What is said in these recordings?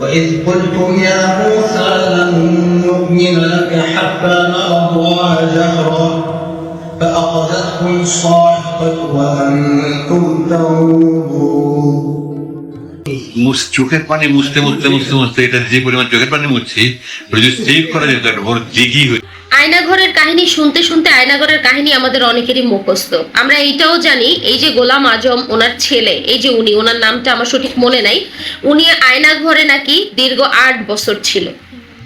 وإذ قلتم يا موسى لن نؤمن لك حتى نرى الله جهرا فأخذتكم الصاعقة وأنتم تنظرون. চোখের পানি মুছতে মুছতে মুছতে মুছতে এটা যে পরিমাণ চোখের পানি মুছছি যদি সেভ করা যেত দিঘি হয়ে আয়নাঘরের কাহিনী শুনতে শুনতে আয়নাঘরের কাহিনী আমাদের অনেকেরই মুখস্থ। আমরা এইটাও জানি এই যে গোলাম আজম ওনার ছেলে এই যে উনি ওনার নামটা আমার সঠিক মনে নাই। উনি আয়নাঘরে নাকি দীর্ঘ আট বছর ছিল।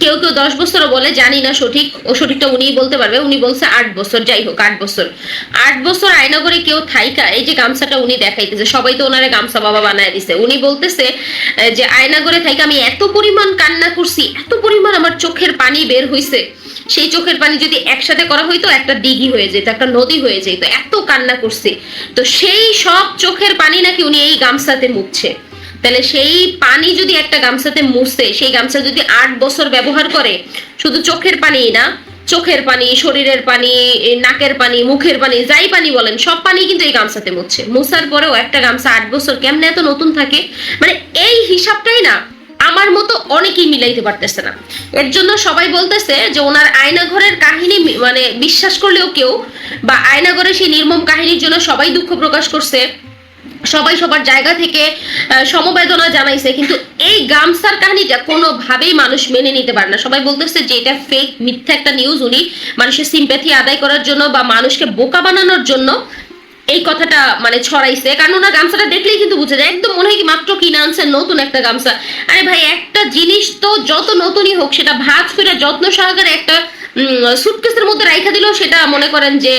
কেউ কেউ দশ বছরও বলে, জানি না সঠিক ও সঠিকটা উনিই বলতে পারবে। উনি বলছে আট বছর, যাই হোক, আট বছর। আট বছর আয়নাঘরে কেউ থাইকা, এই যে গামছাটা উনি দেখাইতেছে, সবাই তো ওনারে গামছা বাবা বানায় দিছে। উনি বলতেছে যে আয়নাঘরে থাইকা আমি এত পরিমাণ কান্না করছি, এত পরিমাণ আমার চোখের পানি বের হইছে। সেই চোখের পানি যদি একসাথে করা হইতো, একটা দিঘি হয়ে যেত, একটা নদী হয়ে যেত, এত কান্না করছি। তো সেই সব চোখের পানি নাকি উনি এই গামছাতে মুছছে। তাহলে সেই পানি যদি একটা গামছাতে মুছতে সেই গামছা যদি আট বছর ব্যবহার করে, শুধু চোখের পানি না, চোখের পানি, শরীরের পানি নাকের পানি, মুখের পানি, যাই পানি বলেন, সব পানি কিন্তু এই গামছাতে মুছছে মুছার পরেও একটা গামছা আট বছর কেমনে এত নতুন থাকে? মানে এই হিসাবটাই না, আমার মতো অনেকেই মিলাইতে পারতেছে না। এর জন্য সবাই বলতেছে যে ওনার আয়নাঘরের কাহিনী মানে বিশ্বাস করলেও কেউ বা আয়নাঘরের সেই নির্মম কাহিনীর জন্য সবাই দুঃখ প্রকাশ করছে। সবাই সবার জায়গা থেকে সমবেদনা জানাইছে। কিন্তু এই গামসার কাহিনীটা কোনোভাবেই মানুষ মেনে নিতে পারে না। সবাই বলতেছে যে এটা ফেক মিথ্যা একটা নিউজ উনি মানুষের সিম্প্যাথি আদায় করার জন্য বা মানুষকে বোকা বানানোর জন্য এই কথাটা মানে ছড়াইছে। কারণ ওনার গামছাটা দেখলেই কিন্তু বুঝে যায়, একদম মনে হয় কি মাত্র কিনে আনছেন নতুন একটা গামছা। আরে ভাই, একটা জিনিস তো যত নতুনই হোক, সেটা ভাঁজ করে যত্ন সহকারে একটা সুটকেসের মধ্যে রাইখা দিলেও সেটা মনে করেন যে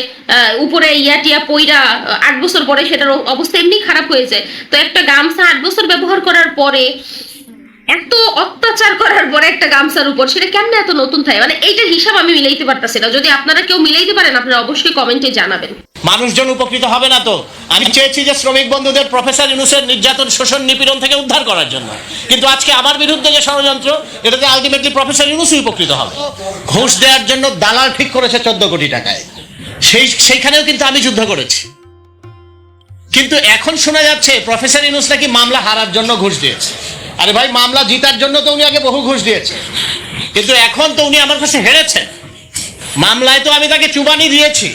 উপরে ইয়াটিয়া পইরা আট বছর পরে সেটার অবস্থা এমনি খারাপ হয়ে যায়। তো একটা গামছা আট বছর ব্যবহার করার পরে, এত অত্যাচার করার পরে একটা গামছার উপর, সেটা কেমনে এত নতুন থাকে? মানে এইটার হিসাব আমি মিলাইতে পারতাছি না। যদি আপনারা কেউ মিলাইতে পারেন, আপনারা অবশ্যই কমেন্টে জানাবেন। মানুষজন উপকৃত হবে না তো? আমি চেয়েছি যে শ্রমিক বন্ধুদের প্রফেসর ইউনুসের নির্যাতন, শোষণ, নিপীড়ন থেকে উদ্ধার করার জন্য। কিন্তু আজকে আমার বিরুদ্ধে যে ষড়যন্ত্র, এটাতে আলটিমেটলি প্রফেসর ইউনুসই উপকৃত হবে। ঘুষ দেওয়ার জন্য দালাল ঠিক করেছে চোদ্দ কোটি টাকায়। সেই, সেইখানেও কিন্তু আমি যুদ্ধ করেছি। কিন্তু এখন শোনা যাচ্ছে প্রফেসর ইউনুস নাকি মামলা হারার জন্য ঘুষ দিয়েছে। আরে ভাই, মামলা জিতার জন্য তো উনি আগে বহু ঘুষ দিয়েছে। কিন্তু এখন তো উনি আমার কাছে হেরেছেন। মামলায় তো আমি তাকে চুবানি দিয়েছি।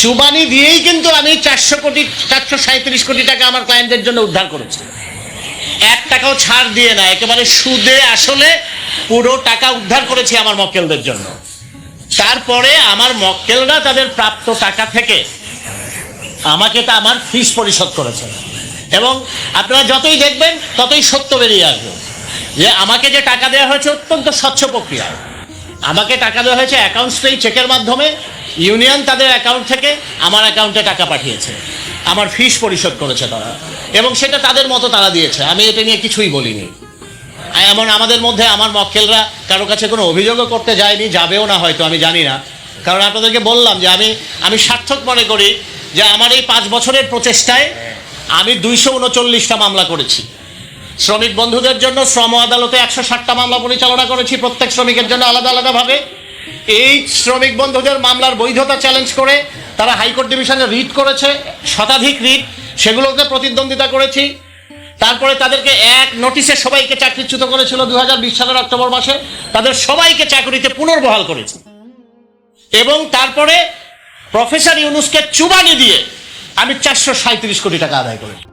চুবানি দিয়েই কিন্তু আমি চারশো কোটি, চারশো সাঁত্রিশ কোটি টাকা আমার ক্লায়েন্টের জন্য উদ্ধার করেছি। এক টাকাও ছাড় দিয়ে না, একেবারে সুদে আসলে পুরো টাকা উদ্ধার করেছি আমার মক্কেলদের জন্য। তারপরে আমার মক্কেলরা তাদের প্রাপ্ত টাকা থেকে আমাকে তা আমার ফিস পরিশোধ করেছে। এবং আপনারা যতই দেখবেন, ততই সত্য বেরিয়ে আসবে যে আমাকে যে টাকা দেওয়া হয়েছে অত্যন্ত স্বচ্ছ প্রক্রিয়া। আমাকে টাকা দেওয়া হয়েছে অ্যাকাউন্টস পেই চেকের মাধ্যমে। ইউনিয়ন তাদের অ্যাকাউন্ট থেকে আমার অ্যাকাউন্টে টাকা পাঠিয়েছে। আমার ফিস পরিশোধ করেছে তারা। এবং সেটা তাদের মতো তারা দিয়েছে। আমি এটা নিয়ে কিছুই বলিনি। এমন আমাদের মধ্যে আমার মক্কেলরা কারও কাছে কোনো অভিযোগও করতে যায়নি, যাবেও না হয়তো, আমি জানি না। কারণ আপনাদেরকে বললাম যে আমি আমি সার্থক মনে করি যে আমার এই পাঁচ বছরের প্রচেষ্টায় আমি দুইশো উনচল্লিশটা মামলা করেছি। শ্রমিক বন্ধুদের জন্য শ্রম আদালতে একশো ষাটটা মামলা পরিচালনা করেছি। প্রত্যেক শ্রমিকের জন্য আলাদা আলাদাভাবে। এই শ্রমিক বন্ধুদের মামলার বৈধতা চ্যালেঞ্জ করে তারা হাইকোর্ট ডিভিশনে রিট করেছে, শতাধিক রিট সেগুলোতে প্রতিদ্বন্দ্বিতা করেছি। তারপরে তাদেরকে এক নোটিশে সবাইকে চাকরিচ্যুত করেছিল দু হাজার বিশ সালের অক্টোবর মাসে। তাদের সবাইকে চাকরিতে পুনর্বহাল করেছে। এবং তারপরে প্রফেসর ইউনুসকে চুবানি দিয়ে আমি চারশো কোটি টাকা আদায় করেছি।